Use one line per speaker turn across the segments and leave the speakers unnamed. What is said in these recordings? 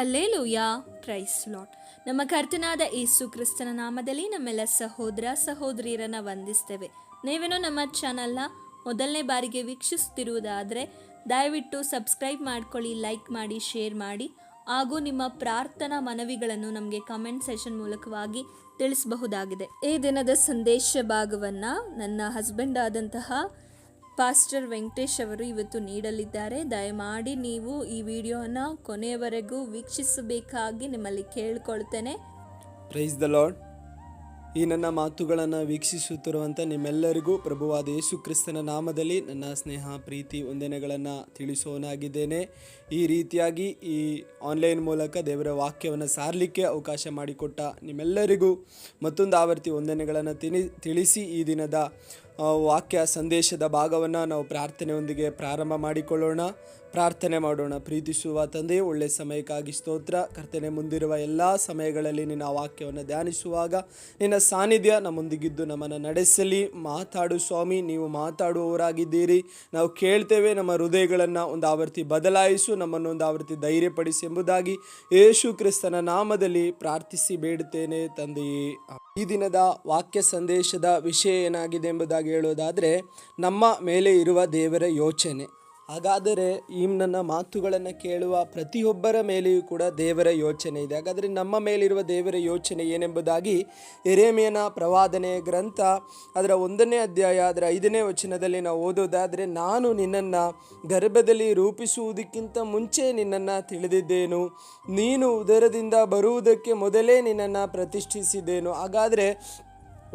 Hallelujah. ಕ್ರೈಸ್ lot ನಮ್ಮ ಕರ್ತನಾದ ಯೇಸು ಕ್ರಿಸ್ತನ ನಾಮದಲ್ಲಿ ನಮ್ಮೆಲ್ಲ ಸಹೋದರ ಸಹೋದರಿಯರನ್ನ ವಂದಿಸ್ತೇವೆ. ನೀವೇನೋ ನಮ್ಮ ಚಾನಲ್ನ ಮೊದಲನೇ ಬಾರಿಗೆ ವೀಕ್ಷಿಸುತ್ತಿರುವುದಾದರೆ, ದಯವಿಟ್ಟು ಸಬ್ಸ್ಕ್ರೈಬ್ ಮಾಡ್ಕೊಳ್ಳಿ ಲೈಕ್ ಮಾಡಿ ಶೇರ್ ಮಾಡಿ, ಹಾಗೂ ನಿಮ್ಮ ಪ್ರಾರ್ಥನಾ ಮನವಿಗಳನ್ನು ನಮಗೆ ಕಮೆಂಟ್ ಸೆಷನ್ ಮೂಲಕವಾಗಿ ತಿಳಿಸಬಹುದಾಗಿದೆ. ಈ ದಿನದ ಸಂದೇಶ ಭಾಗವನ್ನು ನನ್ನ ಹಸ್ಬೆಂಡ್ ಆದಂತಹ ಪಾಸ್ಟರ್ ವೆಂಕಟೇಶ್ ಅವರು ಇವತ್ತು ನೀಡಲಿದ್ದಾರೆ. ದಯಮಾಡಿ ನೀವು ಈ ವಿಡಿಯೋನ ಕೊನೆಯವರೆಗೂ ವೀಕ್ಷಿಸಬೇಕಾಗಿ ನಿಮ್ಮಲ್ಲಿ ಕೇಳ್ಕೊಳ್ತೇನೆ.
ಪ್ರೈಸ್ ದ ಲಾರ್ಡ್ ಈ ನನ್ನ ಮಾತುಗಳನ್ನು ವೀಕ್ಷಿಸುತ್ತಿರುವಂಥ ನಿಮ್ಮೆಲ್ಲರಿಗೂ ಪ್ರಭುವಾದ ಯೇಸು ಕ್ರಿಸ್ತನ ನಾಮದಲ್ಲಿ ನನ್ನ ಸ್ನೇಹ, ಪ್ರೀತಿ, ವಂದನೆಗಳನ್ನು ತಿಳಿಸೋನಾಗಿದ್ದೇನೆ. ಈ ರೀತಿಯಾಗಿ ಈ ಆನ್ಲೈನ್ ಮೂಲಕ ದೇವರ ವಾಕ್ಯವನ್ನು ಸಾರಲಿಕ್ಕೆ ಅವಕಾಶ ಮಾಡಿಕೊಟ್ಟ ನಿಮ್ಮೆಲ್ಲರಿಗೂ ಮತ್ತೊಂದು ಆವರ್ತಿ ವಂದನೆಗಳನ್ನು ತಿಳಿ, ತಿಳಿಸಿ ಈ ದಿನದ ವಾಕ್ಯ ಸಂದೇಶದ ಭಾಗವನ್ನು ನಾವು ಪ್ರಾರ್ಥನೆಯೊಂದಿಗೆ ಪ್ರಾರಂಭ ಮಾಡಿಕೊಳ್ಳೋಣ. ಪ್ರಾರ್ಥನೆ ಮಾಡೋಣ. ಪ್ರೀತಿಸುವ ತಂದೆ ಒಳ್ಳೆಯ ಸಮಯಕ್ಕಾಗಿ ಸ್ತೋತ್ರ. ಕರ್ತನೆ, ಮುಂದಿರುವ ಎಲ್ಲ ಸಮಯಗಳಲ್ಲಿ ನಿನ್ನ ವಾಕ್ಯವನ್ನು ಧ್ಯಾನಿಸುವಾಗ ನಿನ್ನ ಸಾನ್ನಿಧ್ಯ ನಮ್ಮೊಂದಿಗಿದ್ದು ನಮ್ಮನ್ನು ನಡೆಸಲಿ. ಮಾತಾಡು ಸ್ವಾಮಿ, ನೀವು ಮಾತಾಡುವವರಾಗಿದ್ದೀರಿ. ನಾವು ಕೇಳ್ತೇವೆ ನಮ್ಮ ಹೃದಯಗಳನ್ನು ಒಂದು ಆವೃತ್ತಿ ಬದಲಾಯಿಸು, ನಮ್ಮನ್ನು ಒಂದು ಆವೃತ್ತಿ ಧೈರ್ಯಪಡಿಸಿ ಎಂಬುದಾಗಿ ಯೇಸು ಕ್ರಿಸ್ತನ ನಾಮದಲ್ಲಿ ಪ್ರಾರ್ಥಿಸಿ ಬೇಡುತ್ತೇನೆ ತಂದೆಯೇ. ಈ ದಿನದ ವಾಕ್ಯ ಸಂದೇಶದ ವಿಷಯ ಏನಾಗಿದೆ ಎಂಬುದಾಗಿ ಹೇಳೋದಾದರೆ, ನಮ್ಮ ಮೇಲೆ ಇರುವ ದೇವರ ಯೋಚನೆ. ಹಾಗಾದರೆ ಈ ನನ್ನ ಮಾತುಗಳನ್ನು ಕೇಳುವ ಪ್ರತಿಯೊಬ್ಬರ ಮೇಲೆಯೂ ಕೂಡ ದೇವರ ಯೋಚನೆ ಇದೆ. ಹಾಗಾದರೆ ನಮ್ಮ ಮೇಲಿರುವ ದೇವರ ಯೋಚನೆ ಏನೆಂಬುದಾಗಿ ಎರೇಮಿಯನ ಪ್ರವಾದನೆ ಗ್ರಂಥ ಅದರ ಒಂದನೇ ಅಧ್ಯಾಯ ಅದರ ಐದನೇ ವಚನದಲ್ಲಿ ನಾವು ಓದೋದಾದರೆ, ನಾನು ನಿನ್ನನ್ನು ಗರ್ಭದಲ್ಲಿ ರೂಪಿಸುವುದಕ್ಕಿಂತ ಮುಂಚೆ ನಿನ್ನನ್ನು ತಿಳಿದಿದ್ದೇನು? ನೀನು ಉದರದಿಂದ ಬರುವುದಕ್ಕೆ ಮೊದಲೇ ನಿನ್ನನ್ನು ಪ್ರತಿಷ್ಠಿಸಿದ್ದೇನು? ಹಾಗಾದರೆ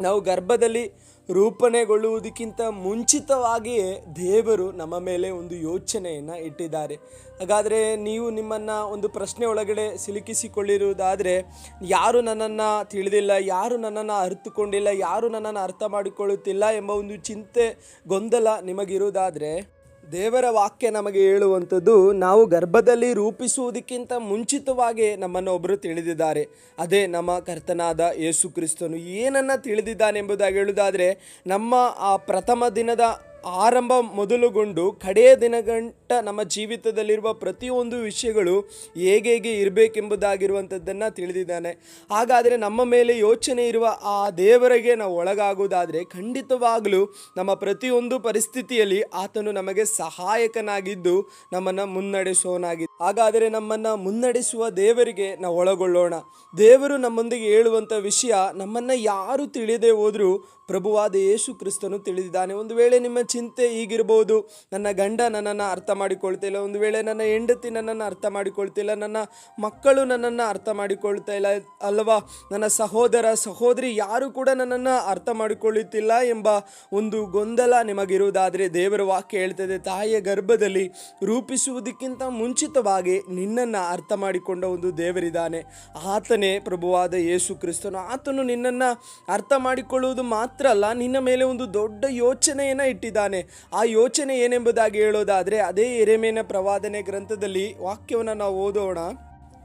ನಾವು ಗರ್ಭದಲ್ಲಿ ರೂಪಣೆಗೊಳ್ಳುವುದಕ್ಕಿಂತ ಮುಂಚಿತವಾಗಿಯೇ ದೇವರು ನಮ್ಮ ಮೇಲೆ ಒಂದು ಯೋಚನೆಯನ್ನು ಇಟ್ಟಿದ್ದಾರೆ. ಹಾಗಾದರೆ ನೀವು ನಿಮ್ಮನ್ನು ಒಂದು ಪ್ರಶ್ನೆ ಒಳಗಡೆ ಸಿಲುಕಿಸಿಕೊಳ್ಳಿರುವುದಾದರೆ, ಯಾರು ನನ್ನನ್ನು ತಿಳಿದಿಲ್ಲ, ಯಾರು ನನ್ನನ್ನು ಅರ್ಥಕೊಂಡಿಲ್ಲ ಯಾರು ನನ್ನನ್ನು ಅರ್ಥ ಮಾಡಿಕೊಳ್ಳುತ್ತಿಲ್ಲ ಎಂಬ ಒಂದು ಚಿಂತೆ ಗೊಂದಲ ನಿಮಗಿರುವುದಾದರೆ ದೇವರ ವಾಕ್ಯ ನಮಗೆ ಹೇಳುವಂಥದ್ದು, ನಾವು ಗರ್ಭದಲ್ಲಿ ರೂಪಿಸುವುದಕ್ಕಿಂತ ಮುಂಚಿತವಾಗಿ ನಮ್ಮನ್ನು ಒಬ್ಬರು ತಿಳಿದಿದ್ದಾರೆ. ಅದೇ ನಮ್ಮ ಕರ್ತನಾದ ಯೇಸು ಕ್ರಿಸ್ತನು ಏನನ್ನು ತಿಳಿದಿದ್ದಾನೆ ಎಂಬುದಾಗಿ ಹೇಳುವುದಾದರೆ, ನಮ್ಮ ಆ ಪ್ರಥಮ ದಿನದ ಆರಂಭ ಮೊದಲುಗೊಂಡು ಕಡೆಯ ದಿನಗಂಟ ನಮ್ಮ ಜೀವಿತದಲ್ಲಿರುವ ಪ್ರತಿಯೊಂದು ವಿಷಯಗಳು ಹೇಗೆ ಹೇಗೆ ಇರಬೇಕೆಂಬುದಾಗಿರುವಂಥದ್ದನ್ನು ತಿಳಿದಿದ್ದಾನೆ. ಹಾಗಾದರೆ ನಮ್ಮ ಮೇಲೆ ಯೋಚನೆ ಇರುವ ಆ ದೇವರಿಗೆ ನಾವು ಒಳಗಾಗುವುದಾದರೆ ಖಂಡಿತವಾಗಲೂ ನಮ್ಮ ಪ್ರತಿಯೊಂದು ಪರಿಸ್ಥಿತಿಯಲ್ಲಿ ಆತನು ನಮಗೆ ಸಹಾಯಕನಾಗಿದ್ದು ನಮ್ಮನ್ನು ಮುನ್ನಡೆಸೋನಾಗಿದ್ದು ಹಾಗಾದರೆ ನಮ್ಮನ್ನು ಮುನ್ನಡೆಸುವ ದೇವರಿಗೆ ನಾವು ಒಳಗೊಳ್ಳೋಣ. ದೇವರು ನಮ್ಮೊಂದಿಗೆ ಹೇಳುವಂಥ ವಿಷಯ ನಮ್ಮನ್ನು ಯಾರು ತಿಳಿದೇ ಹೋದರೂ ಪ್ರಭುವಾದ ಯೇಸು ಕ್ರಿಸ್ತನು ತಿಳಿದಿದ್ದಾನೆ. ಒಂದು ವೇಳೆ ನಿಮ್ಮ ಚಿಂತೆ ಈಗಿರ್ಬೋದು, ನನ್ನ ಗಂಡ ನನ್ನನ್ನು ಅರ್ಥ ಮಾಡಿಕೊಳ್ತಿಲ್ಲ ಒಂದು ವೇಳೆ ನನ್ನ ಹೆಂಡತಿ ನನ್ನನ್ನು ಅರ್ಥ ಮಾಡಿಕೊಳ್ತಿಲ್ಲ ನನ್ನ ಮಕ್ಕಳು ನನ್ನನ್ನು ಅರ್ಥ ಮಾಡಿಕೊಳ್ತಾ ಇಲ್ಲ ಅಲ್ವಾ? ನನ್ನ ಸಹೋದರ, ಸಹೋದರಿ ಯಾರು ಕೂಡ ನನ್ನನ್ನು ಅರ್ಥ ಮಾಡಿಕೊಳ್ಳುತ್ತಿಲ್ಲ ಎಂಬ ಒಂದು ಗೊಂದಲ ನಿಮಗಿರುವುದಾದರೆ ದೇವರ ವಾಕ್ಯ ಹೇಳ್ತದೆ, ತಾಯಿಯ ಗರ್ಭದಲ್ಲಿ ರೂಪಿಸುವುದಕ್ಕಿಂತ ಮುಂಚಿತವಾಗಿ ನಿನ್ನನ್ನು ಅರ್ಥ ಮಾಡಿಕೊಂಡ ಒಂದು ದೇವರಿದ್ದಾನೆ. ಆತನೇ ಪ್ರಭುವಾದ ಯೇಸು ಕ್ರಿಸ್ತನು. ಆತನು ನಿನ್ನನ್ನು ಅರ್ಥ ಮಾಡಿಕೊಳ್ಳುವುದು ಮಾತ್ರ ಅಲ್ಲ, ನಿನ್ನ ಮೇಲೆ ಒಂದು ದೊಡ್ಡ ಯೋಚನೆಯನ್ನು ಇಟ್ಟಿದ್ದಾನೆ. ಆ ಯೋಚನೆ ಏನೆಂಬುದಾಗಿ ಹೇಳೋದಾದರೆ, ಅದೇ ಎರೆಮೇನ ಪ್ರವಾದನೆ ಗ್ರಂಥದಲ್ಲಿ ವಾಕ್ಯವನ್ನು ನಾವು ಓದೋಣ.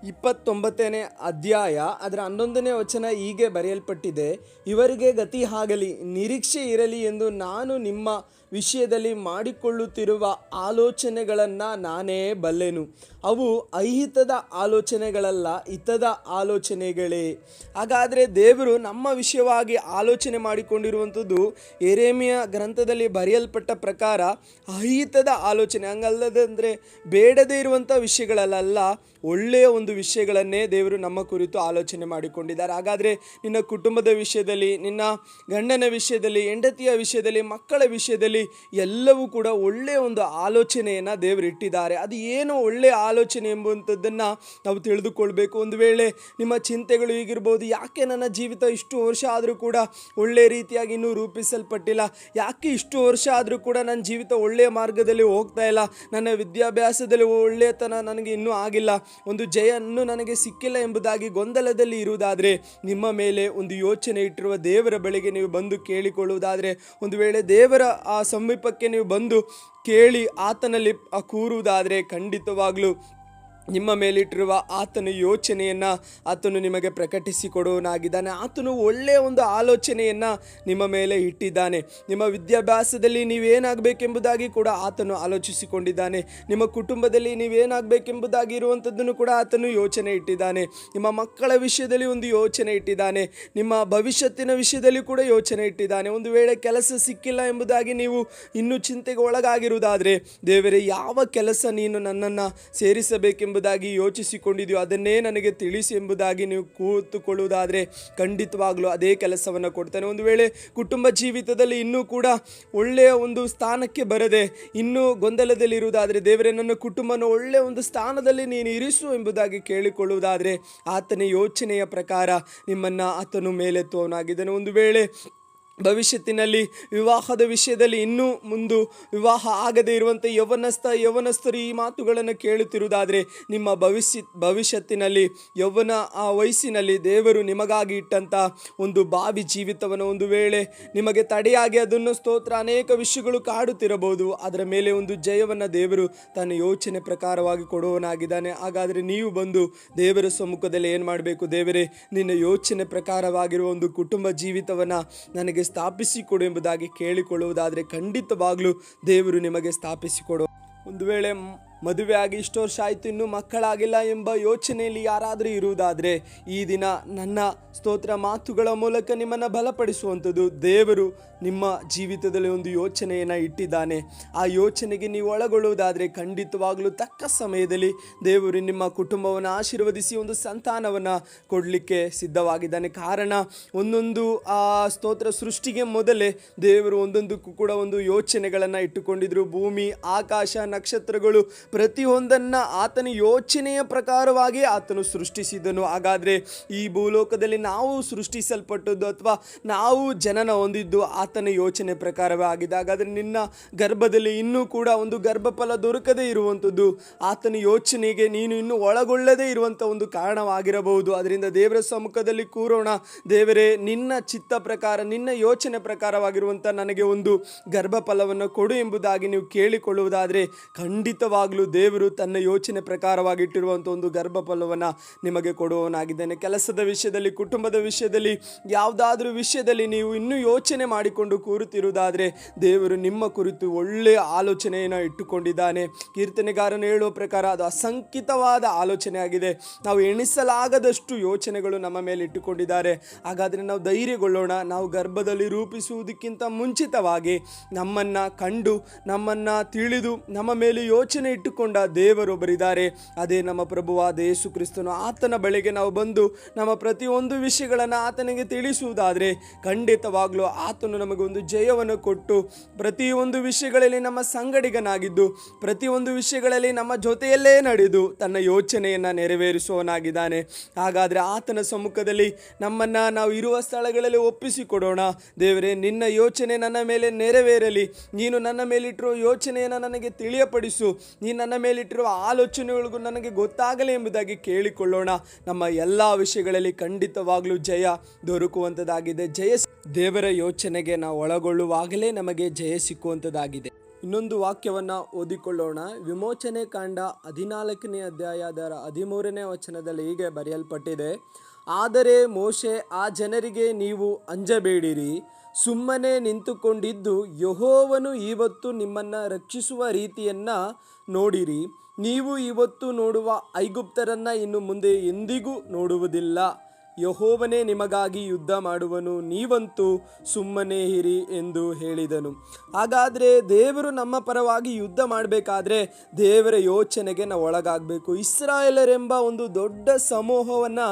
ಇಪ್ಪತ್ತೊಂಬತ್ತನೇ ಅಧ್ಯಾಯ, ಅದರ ಹನ್ನೊಂದನೇ ವಚನ ಹೀಗೆ ಬರೆಯಲ್ಪಟ್ಟಿದೆ, ಇವರಿಗೆ ಗತಿ ಆಗಲಿ ನಿರೀಕ್ಷೆ ಇರಲಿ ಎಂದು ನಾನು ನಿಮ್ಮ ವಿಷಯದಲ್ಲಿ ಮಾಡಿಕೊಳ್ಳುತ್ತಿರುವ ಆಲೋಚನೆಗಳನ್ನು ನಾನೇ ಬಲ್ಲೆನು. ಅವು ಅಹಿತದ ಆಲೋಚನೆಗಳಲ್ಲ, ಹಿತದ ಆಲೋಚನೆಗಳೇ. ಹಾಗಾದರೆ ದೇವರು ನಮ್ಮ ವಿಷಯವಾಗಿ ಆಲೋಚನೆ ಮಾಡಿಕೊಂಡಿರುವಂಥದ್ದು ಎರೇಮಿಯ ಗ್ರಂಥದಲ್ಲಿ ಬರೆಯಲ್ಪಟ್ಟ ಪ್ರಕಾರ ಅಹಿತದ ಆಲೋಚನೆ. ಹಂಗಲ್ಲದಂದರೆ ಬೇಡದೇ ಇರುವಂಥ ವಿಷಯಗಳಲ್ಲ ಒಳ್ಳೆಯ ಒಂದು ವಿಷಯಗಳನ್ನೇ ದೇವರು ನಮ್ಮ ಕುರಿತು ಆಲೋಚನೆ ಮಾಡಿಕೊಂಡಿದ್ದಾರೆ. ಹಾಗಾದರೆ ನಿನ್ನ ಕುಟುಂಬದ ವಿಷಯದಲ್ಲಿ, ನಿನ್ನ ಗಂಡನ ವಿಷಯದಲ್ಲಿ, ಹೆಂಡತಿಯ ವಿಷಯದಲ್ಲಿ, ಮಕ್ಕಳ ವಿಷಯದಲ್ಲಿ ಎಲ್ಲವೂ ಕೂಡ ಒಳ್ಳೆಯ ಒಂದು ಆಲೋಚನೆಯನ್ನು ದೇವರು ಇಟ್ಟಿದ್ದಾರೆ. ಅದು ಏನು ಒಳ್ಳೆಯ ಆಲೋಚನೆ ಎಂಬುವಂಥದ್ದನ್ನು ನಾವು ತಿಳಿದುಕೊಳ್ಬೇಕು. ಒಂದು ವೇಳೆ ನಿಮ್ಮ ಚಿಂತೆಗಳು ಹೀಗಿರ್ಬೋದು, ಯಾಕೆ ನನ್ನ ಜೀವಿತ ಇಷ್ಟು ವರ್ಷ ಆದರೂ ಕೂಡ ಒಳ್ಳೆಯ ರೀತಿಯಾಗಿ ಇನ್ನೂ ರೂಪಿಸಲ್ಪಟ್ಟಿಲ್ಲ? ಯಾಕೆ ಇಷ್ಟು ವರ್ಷ ಆದರೂ ಕೂಡ ನನ್ನ ಜೀವಿತ ಒಳ್ಳೆಯ ಮಾರ್ಗದಲ್ಲಿ ಹೋಗ್ತಾ ಇಲ್ಲ? ನನ್ನ ವಿದ್ಯಾಭ್ಯಾಸದಲ್ಲಿ ಒಳ್ಳೆಯತನ ನನಗೆ ಇನ್ನೂ ಆಗಿಲ್ಲ. ಒಂದು ಜಯ ಇನ್ನೂ ನನಗೆ ಸಿಕ್ಕಿಲ್ಲ ಎಂಬುದಾಗಿ ಗೊಂದಲದಲ್ಲಿ ಇರುವುದಾದರೆ, ನಿಮ್ಮ ಮೇಲೆ ಒಂದು ಯೋಚನೆ ಇಟ್ಟಿರುವ ದೇವರ ಬಳಿಗೆ ನೀವು ಬಂದು ಕೇಳಿಕೊಳ್ಳುವುದಾದರೆ, ಒಂದು ವೇಳೆ ದೇವರ ಆ ಸಮೀಪಕ್ಕೆ ನೀವು ಬಂದು ಕೇಳಿ ಆತನಲ್ಲಿ ಕೂರುವುದಾದರೆ ಖಂಡಿತವಾಗಲೂ ನಿಮ್ಮ ಮೇಲಿಟ್ಟಿರುವ ಆತನ ಯೋಚನೆಯನ್ನು ಆತನು ನಿಮಗೆ ಪ್ರಕಟಿಸಿಕೊಡುವನಾಗಿದ್ದಾನೆ ಆತನು ಒಳ್ಳೆಯ ಒಂದು ಆಲೋಚನೆಯನ್ನು ನಿಮ್ಮ ಮೇಲೆ ಇಟ್ಟಿದ್ದಾನೆ. ನಿಮ್ಮ ವಿದ್ಯಾಭ್ಯಾಸದಲ್ಲಿ ನೀವೇನಾಗಬೇಕೆಂಬುದಾಗಿ ಕೂಡ ಆತನು ಆಲೋಚಿಸಿಕೊಂಡಿದ್ದಾನೆ. ನಿಮ್ಮ ಕುಟುಂಬದಲ್ಲಿ ನೀವೇನಾಗಬೇಕೆಂಬುದಾಗಿ ಇರುವಂಥದ್ದನ್ನು ಕೂಡ ಆತನು ಯೋಚನೆ ಇಟ್ಟಿದ್ದಾನೆ. ನಿಮ್ಮ ಮಕ್ಕಳ ವಿಷಯದಲ್ಲಿ ಒಂದು ಯೋಚನೆ ಇಟ್ಟಿದ್ದಾನೆ. ನಿಮ್ಮ ಭವಿಷ್ಯತ್ತಿನ ವಿಷಯದಲ್ಲಿ ಕೂಡ ಯೋಚನೆ ಇಟ್ಟಿದ್ದಾನೆ. ಒಂದು ವೇಳೆ ಕೆಲಸ ಸಿಕ್ಕಿಲ್ಲ ಎಂಬುದಾಗಿ ನೀವು ಇನ್ನೂ ಚಿಂತೆಗೆ ಒಳಗಾಗಿರುವುದಾದರೆ ದೇವರೇ, ಯಾವ ಕೆಲಸ ನೀನು ನನ್ನನ್ನು ಸೇರಿಸಬೇಕೆಂಬುದಾಗಿ ಯೋಚಿಸಿಕೊಂಡಿದೆಯೋ ಅದನ್ನೇ ನನಗೆ ತಿಳಿಸಿ ಎಂಬುದಾಗಿ ನೀವು ಕೂತುಕೊಳ್ಳುವುದಾದರೆ ಖಂಡಿತವಾಗಲೂ ಅದೇ ಕೆಲಸವನ್ನು ಕೊಡ್ತಾನೆ. ಒಂದು ವೇಳೆ ಕುಟುಂಬ ಜೀವಿತದಲ್ಲಿ ಇನ್ನೂ ಕೂಡ ಒಳ್ಳೆಯ ಒಂದು ಸ್ಥಾನಕ್ಕೆ ಬರದೆ ಇನ್ನೂ ಗೊಂದಲದಲ್ಲಿರುವುದಾದರೆ ದೇವರೇ, ನನ್ನ ಕುಟುಂಬನ ಒಳ್ಳೆಯ ಒಂದು ಸ್ಥಾನದಲ್ಲಿ ನೀನು ಇರಿಸು ಎಂಬುದಾಗಿ ಕೇಳಿಕೊಳ್ಳುವುದಾದರೆ ಆತನ ಯೋಚನೆಯ ಪ್ರಕಾರ ನಿಮ್ಮನ್ನು ಆತನು ಮೇಲೆತ್ತುವವನಾಗಿದ್ದಾನೆ. ಒಂದು ವೇಳೆ ಭವಿಷ್ಯತ್ತಿನಲ್ಲಿ ವಿವಾಹದ ವಿಷಯದಲ್ಲಿ ಇನ್ನೂ ಮುಂದು ವಿವಾಹ ಆಗದೇ ಇರುವಂಥ ಯೌವನಸ್ಥ, ಯೌವನಸ್ಥರು ಈ ಮಾತುಗಳನ್ನು ಕೇಳುತ್ತಿರುವುದಾದರೆ ನಿಮ್ಮ ಭವಿಷ್ಯ, ಭವಿಷ್ಯತ್ತಿನಲ್ಲಿ ಯೌವನ ಆ ವಯಸ್ಸಿನಲ್ಲಿ ದೇವರು ನಿಮಗಾಗಿ ಇಟ್ಟಂಥ ಒಂದು ಬಾವಿ ಜೀವಿತವನ್ನು ಒಂದು ವೇಳೆ ನಿಮಗೆ ತಡೆಯಾಗಿ ಅದನ್ನು ಸ್ತೋತ್ರ ಅನೇಕ ವಿಷಯಗಳು ಕಾಡುತ್ತಿರಬಹುದು. ಅದರ ಮೇಲೆ ಒಂದು ಜಯವನ್ನು ದೇವರು ತನ್ನ ಯೋಚನೆ ಪ್ರಕಾರವಾಗಿ ಕೊಡುವನಾಗಿದ್ದಾನೆ ಹಾಗಾದರೆ ನೀವು ಬಂದು ದೇವರ ಸಮ್ಮುಖದಲ್ಲಿ ಏನು ಮಾಡಬೇಕು ದೇವರೇ? ನಿನ್ನ ಯೋಚನೆ ಪ್ರಕಾರವಾಗಿರುವ ಒಂದು ಕುಟುಂಬ ಜೀವಿತವನ್ನು ನನಗೆ ಸ್ಥಾಪಿಸಿಕೊಡು ಎಂಬುದಾಗಿ ಕೇಳಿಕೊಳ್ಳುವುದಾದರೆ ಖಂಡಿತವಾಗಲೂ ದೇವರು ನಿಮಗೆ ಸ್ಥಾಪಿಸಿಕೊಡು. ಒಂದು ವೇಳೆ ಮದುವೆ ಆಗಿ ಇಷ್ಟು ವರ್ಷ ಆಯಿತು, ಇನ್ನೂ ಮಕ್ಕಳಾಗಿಲ್ಲ ಎಂಬ ಯೋಚನೆಯಲ್ಲಿ ಯಾರಾದರೂ ಇರುವುದಾದರೆ ಈ ದಿನ ನನ್ನ ಸ್ತೋತ್ರ ಮಾತುಗಳ ಮೂಲಕ ನಿಮ್ಮನ್ನು ಬಲಪಡಿಸುವಂಥದ್ದು. ದೇವರು ನಿಮ್ಮ ಜೀವಿತದಲ್ಲಿ ಒಂದು ಯೋಚನೆಯನ್ನು ಇಟ್ಟಿದ್ದಾನೆ. ಆ ಯೋಚನೆಗೆ ನೀವು ಒಳಗೊಳ್ಳುವುದಾದರೆ ಖಂಡಿತವಾಗಲೂ ತಕ್ಕ ಸಮಯದಲ್ಲಿ ದೇವರು ನಿಮ್ಮ ಕುಟುಂಬವನ್ನು ಆಶೀರ್ವದಿಸಿ ಒಂದು ಸಂತಾನವನ್ನು ಕೊಡಲಿಕ್ಕೆ ಸಿದ್ಧವಾಗಿದ್ದಾನೆ. ಕಾರಣ ಒಂದೊಂದು, ಆ ಸ್ತೋತ್ರ ಸೃಷ್ಟಿಗೆ ಮೊದಲೇ ದೇವರು ಒಂದೊಂದಕ್ಕೂ ಕೂಡ ಒಂದು ಯೋಚನೆಗಳನ್ನು ಇಟ್ಟುಕೊಂಡಿದ್ರು. ಭೂಮಿ, ಆಕಾಶ, ನಕ್ಷತ್ರಗಳು ಪ್ರತಿಯೊಂದನ್ನು ಆತನ ಯೋಚನೆಯ ಪ್ರಕಾರವಾಗಿ ಆತನು ಸೃಷ್ಟಿಸಿದನು. ಹಾಗಾದರೆ ಈ ಭೂಲೋಕದಲ್ಲಿ ನಾವು ಸೃಷ್ಟಿಸಲ್ಪಟ್ಟದ್ದು ಅಥವಾ ನಾವು ಜನನ ಹೊಂದಿದ್ದು ಆತನ ಯೋಚನೆ ಪ್ರಕಾರವೇ ಆಗಿದೆ ಹಾಗಾದರೆ ನಿನ್ನ ಗರ್ಭದಲ್ಲಿ ಇನ್ನೂ ಕೂಡ ಒಂದು ಗರ್ಭಫಲ ದೊರಕದೇ ಇರುವಂಥದ್ದು, ಆತನ ಯೋಚನೆಗೆ ನೀನು ಇನ್ನೂ ಒಳಗೊಳ್ಳದೇ ಇರುವಂಥ ಒಂದು ಕಾರಣವಾಗಿರಬಹುದು. ಅದರಿಂದ ದೇವರ ಸಮ್ಮುಖದಲ್ಲಿ ಕೂರೋಣ. ದೇವರೇ, ನಿನ್ನ ಚಿತ್ತ ಪ್ರಕಾರ, ನಿನ್ನ ಯೋಚನೆ ಪ್ರಕಾರವಾಗಿರುವಂಥ ನನಗೆ ಒಂದು ಗರ್ಭಫಲವನ್ನು ಕೊಡು ಎಂಬುದಾಗಿ ನೀವು ಕೇಳಿಕೊಳ್ಳುವುದಾದರೆ ಖಂಡಿತವಾಗಲೂ ದೇವರು ತನ್ನ ಯೋಚನೆ ಪ್ರಕಾರವಾಗಿಟ್ಟಿರುವಂಥ ಒಂದು ಗರ್ಭಫಲವನ್ನು ನಿಮಗೆ ಕೊಡುವವನಾಗಿದ್ದಾನೆ. ಕೆಲಸದ ವಿಷಯದಲ್ಲಿ, ಕುಟುಂಬದ ವಿಷಯದಲ್ಲಿ, ಯಾವುದಾದ್ರೂ ವಿಷಯದಲ್ಲಿ ನೀವು ಇನ್ನೂ ಯೋಚನೆ ಮಾಡಿಕೊಂಡು ಕೂರುತ್ತಿರುವುದಾದರೆ ದೇವರು ನಿಮ್ಮ ಕುರಿತು ಒಳ್ಳೆಯ ಆಲೋಚನೆಯನ್ನು ಇಟ್ಟುಕೊಂಡಿದ್ದಾನೆ. ಕೀರ್ತನೆಗಾರನು ಹೇಳುವ ಪ್ರಕಾರ ಅದು ಅಸಂಕಿತವಾದ ಆಲೋಚನೆ ಆಗಿದೆ ನಾವು ಎಣಿಸಲಾಗದಷ್ಟು ಯೋಚನೆಗಳು ನಮ್ಮ ಮೇಲೆ ಇಟ್ಟುಕೊಂಡಿದ್ದಾರೆ. ಹಾಗಾದರೆ ನಾವು ಧೈರ್ಯಗೊಳ್ಳೋಣ. ನಾವು ಗರ್ಭದಲ್ಲಿ ರೂಪಿಸುವುದಕ್ಕಿಂತ ಮುಂಚಿತವಾಗಿ ನಮ್ಮನ್ನು ಕಂಡು, ನಮ್ಮನ್ನು ತಿಳಿದು, ನಮ್ಮ ಮೇಲೆ ಯೋಚನೆ ಇಟ್ಟುಕೊಂಡ ದೇವರೊಬ್ಬರಿದ್ದಾರೆ. ಅದೇ ನಮ್ಮ ಪ್ರಭುವಾದ ಯೇಸು ಕ್ರಿಸ್ತನು ಆತನ ಬಳಿಗೆ ನಾವು ಬಂದು ನಮ್ಮ ಪ್ರತಿಯೊಂದು ವಿಷಯಗಳನ್ನು ಆತನಿಗೆ ತಿಳಿಸುವುದಾದರೆ ಖಂಡಿತವಾಗಲೂ ಆತನು ನಮಗೆ ಒಂದು ಜಯವನ್ನು ಕೊಟ್ಟು ಪ್ರತಿಯೊಂದು ವಿಷಯಗಳಲ್ಲಿ ನಮ್ಮ ಸಂಗಡಿಗನಾಗಿದ್ದು, ಪ್ರತಿಯೊಂದು ವಿಷಯಗಳಲ್ಲಿ ನಮ್ಮ ಜೊತೆಯಲ್ಲೇ ನಡೆದು ತನ್ನ ಯೋಚನೆಯನ್ನು ನೆರವೇರಿಸುವವನಾಗಿದ್ದಾನೆ. ಹಾಗಾದರೆ ಆತನ ಸಮ್ಮುಖದಲ್ಲಿ ನಮ್ಮನ್ನು ನಾವು ಇರುವ ಸ್ಥಳಗಳಲ್ಲಿ ಒಪ್ಪಿಸಿಕೊಡೋಣ. ದೇವರೇ, ನಿನ್ನ ಯೋಚನೆ ನನ್ನ ಮೇಲೆ ನೆರವೇರಲಿ. ನೀನು ನನ್ನ ಮೇಲಿಟ್ಟಿರೋ ಯೋಚನೆಯನ್ನು ನನಗೆ ತಿಳಿಯಪಡಿಸು. ನನ್ನ ಮೇಲಿಟ್ಟಿರುವ ಆಲೋಚನೆಗಳಿಗೂ ನನಗೆ ಗೊತ್ತಾಗಲಿ ಎಂಬುದಾಗಿ ಕೇಳಿಕೊಳ್ಳೋಣ. ನಮ್ಮ ಎಲ್ಲ ವಿಷಯಗಳಲ್ಲಿ ಖಂಡಿತವಾಗಲೂ ಜಯ ದೊರಕುವಂಥದ್ದಾಗಿದೆ ಜಯ ದೇವರ ಯೋಚನೆಗೆ ನಾವು ಒಳಗೊಳ್ಳುವಾಗಲೇ ನಮಗೆ ಜಯ ಸಿಕ್ಕುವಂಥದ್ದಾಗಿದೆ ಇನ್ನೊಂದು ವಾಕ್ಯವನ್ನು ಓದಿಕೊಳ್ಳೋಣ. ವಿಮೋಚನೆ ಕಾಂಡ ಹದಿನಾಲ್ಕನೇ ಅಧ್ಯಾಯ ಅದರ ಹದಿಮೂರನೇ ವಚನದಲ್ಲಿ ಹೀಗೆ ಬರೆಯಲ್ಪಟ್ಟಿದೆ. ಆದರೆ ಮೋಶೆ ಆ ಜನರಿಗೆ ನೀವು ಅಂಜಬೇಡಿರಿ. ಸುಮ್ಮನೆ ನಿಂತುಕೊಂಡಿದ್ದು ಯಹೋವನು ಇವತ್ತು ನಿಮ್ಮನ್ನು ರಕ್ಷಿಸುವ ರೀತಿಯನ್ನು ನೋಡಿರಿ ನೀವು ಇವತ್ತು ನೋಡುವ ಐಗುಪ್ತರನ್ನು ಇನ್ನು ಮುಂದೆ ಎಂದಿಗೂ ನೋಡುವುದಿಲ್ಲ. ಯಹೋವನೇ ನಿಮಗಾಗಿ ಯುದ್ಧ ಮಾಡುವನು, ನೀವಂತೂ ಸುಮ್ಮನೆ ಇರಿ ಎಂದು ಹೇಳಿದನು. ಹಾಗಾದರೆ ದೇವರು ನಮ್ಮ ಪರವಾಗಿ ಯುದ್ಧ ಮಾಡಬೇಕಾದ್ರೆ ದೇವರ ಯೋಚನೆಗೆ ನಾವು ಒಳಗಾಗಬೇಕು. ಇಸ್ರಾಯೇಲರೆಂಬ ಒಂದು ದೊಡ್ಡ ಸಮೂಹವನ್ನು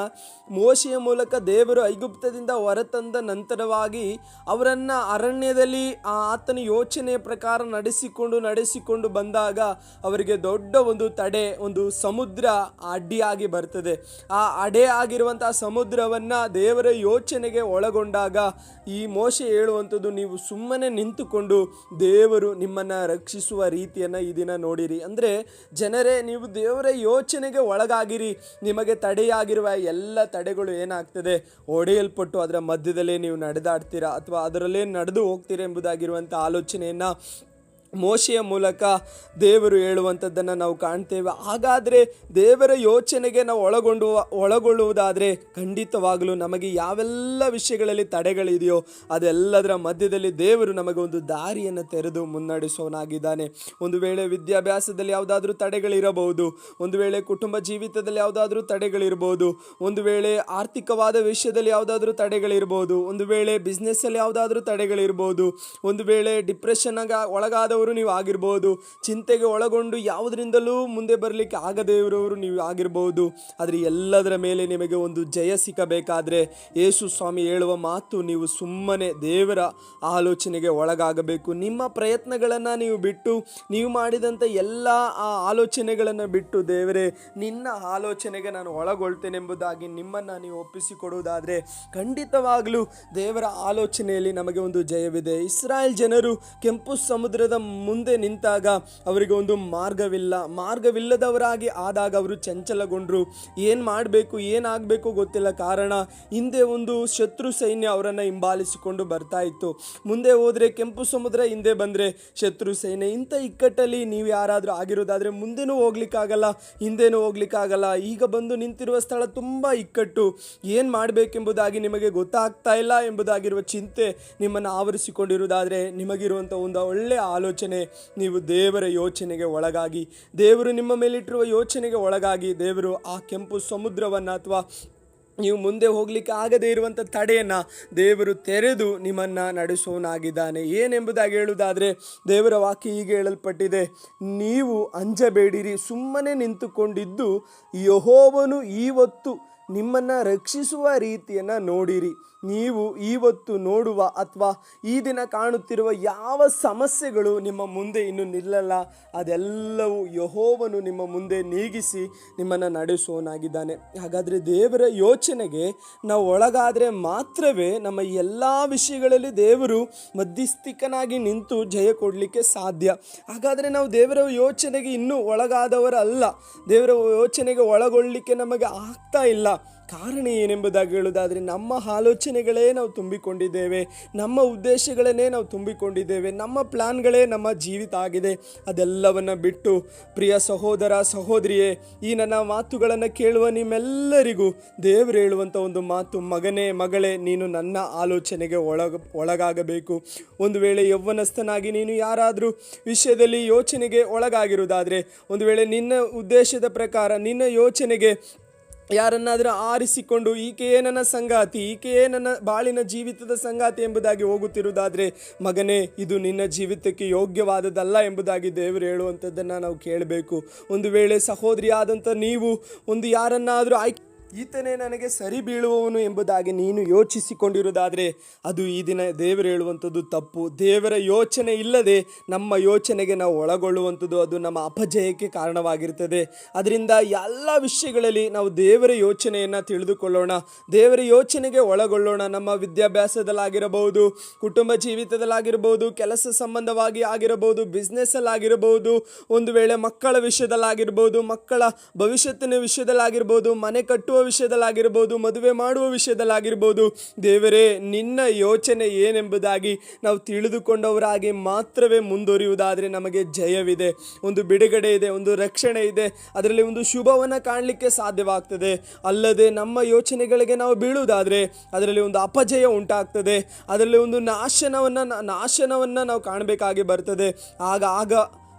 ಮೋಶೆಯ ಮೂಲಕ ದೇವರು ಐಗುಪ್ತದಿಂದ ಹೊರತಂದ ನಂತರವಾಗಿ ಅವರನ್ನು ಅರಣ್ಯದಲ್ಲಿ ಆತನ ಯೋಚನೆಯ ಪ್ರಕಾರ ನಡೆಸಿಕೊಂಡು ನಡೆಸಿಕೊಂಡು ಬಂದಾಗ ಅವರಿಗೆ ದೊಡ್ಡ ಒಂದು ತಡೆ, ಒಂದು ಸಮುದ್ರ ಅಡ್ಡಿಯಾಗಿ ಬರ್ತದೆ. ಆ ಅಡೆ ಆಗಿರುವಂತಹ ಸಮುದ್ರವನ್ನ ದೇವರ ಯೋಚನೆಗೆ ಒಳಗೊಂಡಾಗ ಈ ಮೋಶೆ ಹೇಳುವಂಥದ್ದು ನೀವು ಸುಮ್ಮನೆ ನಿಂತುಕೊಂಡು ದೇವರು ನಿಮ್ಮನ್ನು ರಕ್ಷಿಸುವ ರೀತಿಯನ್ನು ಈ ದಿನ ನೋಡಿರಿ. ಅಂದರೆ ಜನರೇ, ನೀವು ದೇವರ ಯೋಚನೆಗೆ ಒಳಗಾಗಿರಿ. ನಿಮಗೆ ತಡೆಯಾಗಿರುವ ಎಲ್ಲ ತಡೆಗಳು ಏನಾಗ್ತದೆ? ಒಡೆಯಲ್ಪಟ್ಟು ಅದರ ಮಧ್ಯದಲ್ಲೇ ನೀವು ನಡೆದಾಡ್ತೀರಾ? ಅಥವಾ ಅದರಲ್ಲೇ ನಡೆದು ಹೋಗ್ತೀರಾ ಎಂಬುದಾಗಿರುವಂಥ ಆಲೋಚನೆಯನ್ನ ಮೋಶೆಯ ಮೂಲಕ ದೇವರು ಹೇಳುವಂಥದ್ದನ್ನು ನಾವು ಕಾಣ್ತೇವೆ. ಹಾಗಾದರೆ ದೇವರ ಯೋಚನೆಗೆ ನಾವು ಒಳಗೊಂಡು, ಒಳಗೊಳ್ಳುವುದಾದರೆ ಖಂಡಿತವಾಗಲೂ ನಮಗೆ ಯಾವೆಲ್ಲ ವಿಷಯಗಳಲ್ಲಿ ತಡೆಗಳಿದೆಯೋ ಅದೆಲ್ಲದರ ಮಧ್ಯದಲ್ಲಿ ದೇವರು ನಮಗೆ ಒಂದು ದಾರಿಯನ್ನು ತೆರೆದು ಮುನ್ನಡೆಸೋನಾಗಿದ್ದಾನೆ. ಒಂದು ವೇಳೆ ವಿದ್ಯಾಭ್ಯಾಸದಲ್ಲಿ ಯಾವುದಾದ್ರೂ ತಡೆಗಳಿರಬಹುದು, ಒಂದು ವೇಳೆ ಕುಟುಂಬ ಜೀವಿತದಲ್ಲಿ ಯಾವುದಾದ್ರೂ ತಡೆಗಳಿರ್ಬೋದು ಒಂದು ವೇಳೆ ಆರ್ಥಿಕವಾದ ವಿಷಯದಲ್ಲಿ ಯಾವುದಾದ್ರೂ ತಡೆಗಳಿರ್ಬೋದು ಒಂದು ವೇಳೆ ಬಿಸ್ನೆಸ್ಸಲ್ಲಿ ಯಾವುದಾದ್ರೂ ತಡೆಗಳಿರ್ಬೋದು ಒಂದು ವೇಳೆ ಡಿಪ್ರೆಷನ್ಗ ಒಳಗಾದವರು ನೀವು ಆಗಿರ್ಬೋದು. ಚಿಂತೆಗೆ ಒಳಗೊಂಡು ಯಾವುದರಿಂದಲೂ ಮುಂದೆ ಬರಲಿಕ್ಕೆ ಆಗದೇ ಇರೋರು ನೀವು ಆಗಿರ್ಬೋದು. ಆದರೆ ಎಲ್ಲದರ ಮೇಲೆ ನಿಮಗೆ ಒಂದು ಜಯ ಸಿಕ್ಕಬೇಕಾದರೆ ಯೇಸು ಸ್ವಾಮಿ ಹೇಳುವ ಮಾತು ನೀವು ಸುಮ್ಮನೆ ದೇವರ ಆಲೋಚನೆಗೆ ಒಳಗಾಗಬೇಕು. ನಿಮ್ಮ ಪ್ರಯತ್ನಗಳನ್ನು ನೀವು ಬಿಟ್ಟು, ನೀವು ಮಾಡಿದಂಥ ಎಲ್ಲ ಆ ಆಲೋಚನೆಗಳನ್ನು ಬಿಟ್ಟು, ದೇವರೇ, ನಿನ್ನ ಆಲೋಚನೆಗೆ ನಾನು ಒಳಗೊಳ್ತೇನೆಂಬುದಾಗಿ ನಿಮ್ಮನ್ನು ನೀವು ಒಪ್ಪಿಸಿಕೊಡುವುದಾದರೆ ಖಂಡಿತವಾಗಲೂ ದೇವರ ಆಲೋಚನೆಯಲ್ಲಿ ನಮಗೆ ಒಂದು ಜಯವಿದೆ. ಇಸ್ರಾಯೇಲ್ ಜನರು ಕೆಂಪು ಸಮುದ್ರದ ಮುಂದೆ ನಿಂತಾಗ ಅವರಿಗೆ ಒಂದು ಮಾರ್ಗವಿಲ್ಲ. ಮಾರ್ಗವಿಲ್ಲದವರಾಗಿ ಆದಾಗ ಅವರು ಚಂಚಲಗೊಂಡರು. ಏನು ಮಾಡಬೇಕು ಏನಾಗಬೇಕು ಗೊತ್ತಿಲ್ಲ. ಕಾರಣ, ಹಿಂದೆ ಒಂದು ಶತ್ರು ಸೈನ್ಯ ಅವರನ್ನು ಹಿಂಬಾಲಿಸಿಕೊಂಡು ಬರ್ತಾ ಇತ್ತು. ಮುಂದೆ ಹೋದರೆ ಕೆಂಪು ಸಮುದ್ರ, ಹಿಂದೆ ಬಂದರೆ ಶತ್ರು ಸೈನ್ಯ. ಇಂಥ ಇಕ್ಕಟ್ಟಲ್ಲಿ ನೀವು ಯಾರಾದರೂ ಆಗಿರೋದಾದರೆ ಮುಂದೆನೂ ಹೋಗ್ಲಿಕ್ಕಾಗಲ್ಲ, ಹಿಂದೆನೂ ಹೋಗ್ಲಿಕ್ಕಾಗಲ್ಲ. ಈಗ ಬಂದು ನಿಂತಿರುವ ಸ್ಥಳ ತುಂಬ ಇಕ್ಕಟ್ಟು. ಏನು ಮಾಡಬೇಕೆಂಬುದಾಗಿ ನಿಮಗೆ ಗೊತ್ತಾಗ್ತಾ ಇಲ್ಲ ಎಂಬುದಾಗಿರುವ ಚಿಂತೆ ನಿಮ್ಮನ್ನು ಆವರಿಸಿಕೊಂಡಿರುವುದಾದರೆ ನಿಮಗಿರುವಂಥ ಒಂದು ಒಳ್ಳೆಯ ಆಲೋಚನೆ. ನೀವು ದೇವರ ಯೋಚನೆಗೆ ಒಳಗಾಗಿ, ದೇವರು ನಿಮ್ಮ ಮೇಲಿಟ್ಟಿರುವ ಯೋಚನೆಗೆ ಒಳಗಾಗಿ, ದೇವರು ಆ ಕೆಂಪು ಸಮುದ್ರವನ್ನು ಅಥವಾ ನೀವು ಮುಂದೆ ಹೋಗಲಿಕ್ಕೆ ಆಗದೇ ಇರುವಂಥ ತಡೆಯನ್ನು ದೇವರು ತೆರೆದು ನಿಮ್ಮನ್ನು ನಡೆಸೋನಾಗಿದ್ದಾನೆ. ಏನೆಂಬುದಾಗಿ ಹೇಳುವುದಾದರೆ, ದೇವರ ವಾಕ್ಯ ಹೀಗೆ ಹೇಳಲ್ಪಟ್ಟಿದೆ, ನೀವು ಅಂಜಬೇಡಿರಿ, ಸುಮ್ಮನೆ ನಿಂತುಕೊಂಡಿದ್ದು ಯಹೋವನು ಇವತ್ತು ನಿಮ್ಮನ್ನು ರಕ್ಷಿಸುವ ರೀತಿಯನ್ನು ನೋಡಿರಿ. ನೀವು ಇವತ್ತು ನೋಡುವ ಅಥವಾ ಈ ದಿನ ಕಾಣುತ್ತಿರುವ ಯಾವ ಸಮಸ್ಯೆಗಳು ನಿಮ್ಮ ಮುಂದೆ ಇನ್ನು ನಿಲ್ಲಲ್ಲ, ಅದೆಲ್ಲವೂ ಯಹೋವನು ನಿಮ್ಮ ಮುಂದೆ ನೀಗಿಸಿ ನಿಮ್ಮನ್ನು ನಡೆಸೋನಾಗಿದ್ದಾನೆ ಹಾಗಾದರೆ ದೇವರ ಯೋಚನೆಗೆ ನಾವು ಒಳಗಾದರೆ ಮಾತ್ರವೇ ನಮ್ಮ ಎಲ್ಲ ವಿಷಯಗಳಲ್ಲಿ ದೇವರು ಮಧ್ಯಸ್ಥಿಕನಾಗಿ ನಿಂತು ಜಯ ಕೊಡಲಿಕ್ಕೆ ಸಾಧ್ಯ. ಹಾಗಾದರೆ ನಾವು ದೇವರ ಯೋಚನೆಗೆ ಇನ್ನೂ ಒಳಗಾದವರಲ್ಲ. ದೇವರ ಯೋಚನೆಗೆ ಒಳಗೊಳ್ಳಲಿಕ್ಕೆ ನಮಗೆ ಆಗ್ತಾ ಇಲ್ಲ. ಕಾರಣ ಏನೆಂಬುದಾಗಿ ಹೇಳುವುದಾದರೆ ನಮ್ಮ ಆಲೋಚನೆಗಳೇ ನಾವು ತುಂಬಿಕೊಂಡಿದ್ದೇವೆ, ನಮ್ಮ ಉದ್ದೇಶಗಳನ್ನೇ ನಾವು ತುಂಬಿಕೊಂಡಿದ್ದೇವೆ, ನಮ್ಮ ಪ್ಲ್ಯಾನ್ಗಳೇ ನಮ್ಮ ಜೀವಿತ ಆಗಿದೆ. ಅದೆಲ್ಲವನ್ನು ಬಿಟ್ಟು ಪ್ರಿಯ ಸಹೋದರ, ಸಹೋದರಿಯೇ, ಈ ನನ್ನ ಮಾತುಗಳನ್ನು ಕೇಳುವ ನಿಮ್ಮೆಲ್ಲರಿಗೂ ದೇವರು ಹೇಳುವಂಥ ಒಂದು ಮಾತು, ಮಗನೇ, ಮಗಳೇ, ನೀನು ನನ್ನ ಆಲೋಚನೆಗೆ ಒಳಗ, ಒಳಗಾಗಬೇಕು. ಒಂದು ವೇಳೆ ಯೌವನಸ್ಥನಾಗಿ ನೀನು ಯಾರಾದರೂ ವಿಷಯದಲ್ಲಿ ಯೋಚನೆಗೆ ಒಳಗಾಗಿರುವುದಾದರೆ, ಒಂದು ವೇಳೆ ನಿನ್ನ ಉದ್ದೇಶದ ಪ್ರಕಾರ, ನಿನ್ನ ಯೋಚನೆಗೆ ಯಾರನ್ನಾದರೂ ಆರಿಸಿಕೊಂಡು ಈಕೆಯೇ ನನ್ನ ಸಂಗಾತಿ, ಈಕೆಯೇ ನನ್ನ ಬಾಳಿನ ಜೀವಿತದ ಸಂಗಾತಿ ಎಂಬುದಾಗಿ ಹೋಗುತ್ತಿರುವುದಾದರೆ, ಮಗನೇ, ಇದು ನಿನ್ನ ಜೀವಿತಕ್ಕೆ ಯೋಗ್ಯವಾದದಲ್ಲ ಎಂಬುದಾಗಿ ದೇವರು ಹೇಳುವಂಥದ್ದನ್ನು ನಾವು ಕೇಳಬೇಕು. ಒಂದು ವೇಳೆ ಸಹೋದರಿಯಾದಂಥ ನೀವು ಒಂದು ಯಾರನ್ನಾದರೂ ಆಯ್ಕೆ ಈತನೇ ನನಗೆ ಸರಿ ಬೀಳುವವನು ಎಂಬುದಾಗಿ ನೀನು ಯೋಚಿಸಿಕೊಂಡಿರುವುದಾದರೆ ಅದು ಈ ದಿನ ದೇವರು ಹೇಳುವಂಥದ್ದು ತಪ್ಪು. ದೇವರ ಯೋಚನೆ ಇಲ್ಲದೆ ನಮ್ಮ ಯೋಚನೆಗೆ ನಾವು ಒಳಗೊಳ್ಳುವಂಥದ್ದು ಅದು ನಮ್ಮ ಅಪಜಯಕ್ಕೆ ಕಾರಣವಾಗಿರ್ತದೆ. ಅದರಿಂದ ಎಲ್ಲ ವಿಷಯಗಳಲ್ಲಿ ನಾವು ದೇವರ ಯೋಚನೆಯನ್ನು ತಿಳಿದುಕೊಳ್ಳೋಣ. ದೇವರ ಯೋಚನೆಗೆ ಒಳಗೊಳ್ಳೋಣ. ನಮ್ಮ ವಿದ್ಯಾಭ್ಯಾಸದಲ್ಲಾಗಿರಬಹುದು, ಕುಟುಂಬ ಜೀವಿತದಲ್ಲಾಗಿರಬಹುದು, ಕೆಲಸ ಸಂಬಂಧವಾಗಿ ಆಗಿರಬಹುದು ಬಿಸ್ನೆಸ್ಸಲ್ಲಾಗಿರಬಹುದು ಒಂದು ವೇಳೆ ಮಕ್ಕಳ ವಿಷಯದಲ್ಲಾಗಿರ್ಬೋದು ಮಕ್ಕಳ ಭವಿಷ್ಯತ್ತಿನ ವಿಷಯದಲ್ಲಾಗಿರ್ಬೋದು ಮನೆ ಕಟ್ಟುವ ವಿಷಯದಲ್ಲಾಗಿರ್ಬೋದು, ಮದುವೆ ಮಾಡುವ ವಿಷಯದಲ್ಲಾಗಿರ್ಬೋದು, ದೇವರೇ, ನಿನ್ನ ಯೋಚನೆ ಏನೆಂಬುದಾಗಿ ನಾವು ತಿಳಿದುಕೊಂಡವರಾಗಿ ಮಾತ್ರವೇ ಮುಂದುವರಿಯುವುದಾದರೆ ನಮಗೆ ಜಯವಿದೆ. ಒಂದು ಬಿಡುಗಡೆ ಇದೆ, ಒಂದು ರಕ್ಷಣೆ ಇದೆ, ಅದರಲ್ಲಿ ಒಂದು ಶುಭವನ್ನು ಕಾಣಲಿಕ್ಕೆ ಸಾಧ್ಯವಾಗ್ತದೆ. ಅಲ್ಲದೆ ನಮ್ಮ ಯೋಚನೆಗಳಿಗೆ ನಾವು ಬೀಳುವುದಾದರೆ ಅದರಲ್ಲಿ ಒಂದು ಅಪಜಯ ಉಂಟಾಗ್ತದೆ, ಅದರಲ್ಲಿ ಒಂದು ನಾಶನವನ್ನು ನಾಶನವನ್ನು ನಾವು ಕಾಣಬೇಕಾಗಿ ಬರ್ತದೆ. ಆಗ ಆಗ